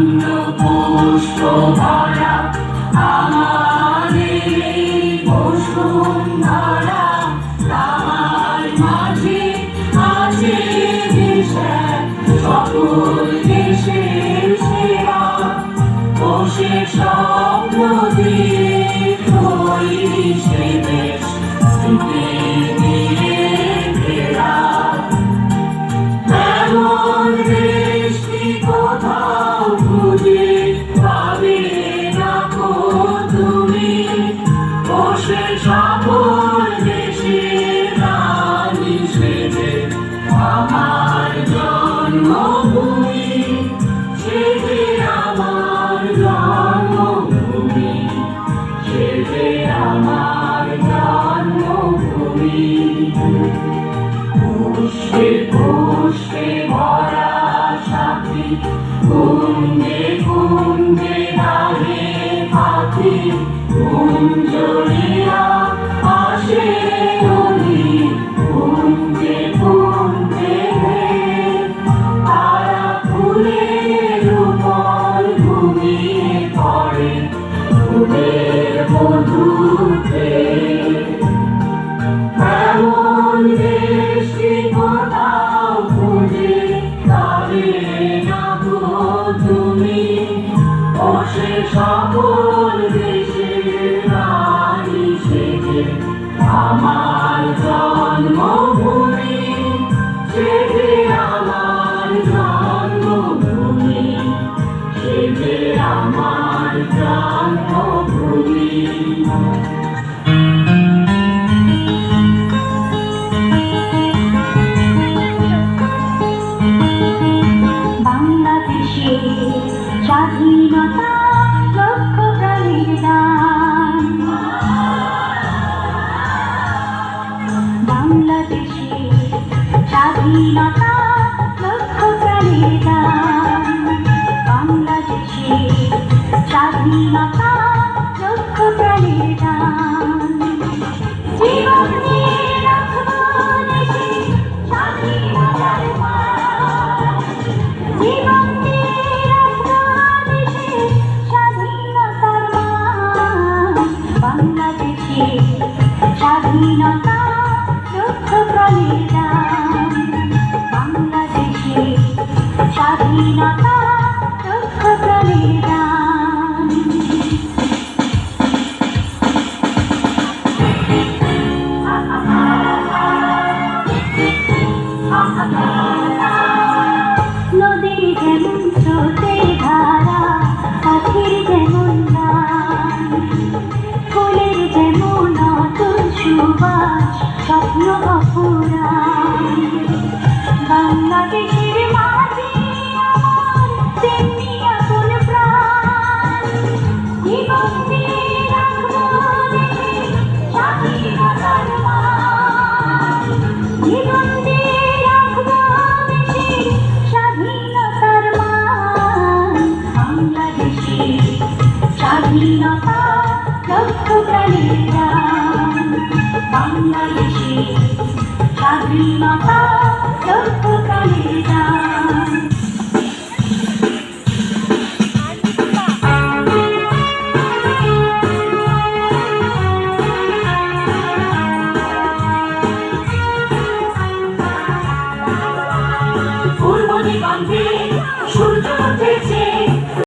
কাঞ্চ পুষ্প ভরা আমার বসুন ধরা তার মাঝে আছে দিশা সকল দেশের সেরা বসে সব নদী পুষ্পে পুষ্পে ভরা সাথী, কুঞ্জে কুঞ্জে রাগে পাখি কুঞ্জরিয়া আসে নদী, কুঞ্জে কুঞ্জে তারা ফুলের উপর ঘুমিয়ে পড়ে। ফুলের জন্মভূমি সে যে আমার জন্মভূমি বাংলাদেশে স্বাধীনতা লক্ষ প্রাণীর দান বাংলাদেশে স্বাধীনতা বাংলাদেশে স্বাধীনতা নদীর যেমন স্রোতে ধারা পাখির যেমন ফুলের যেমন নতুন সুবাস স্বপ্ন प्रणीता बाङ्गलिशी शाद्री माता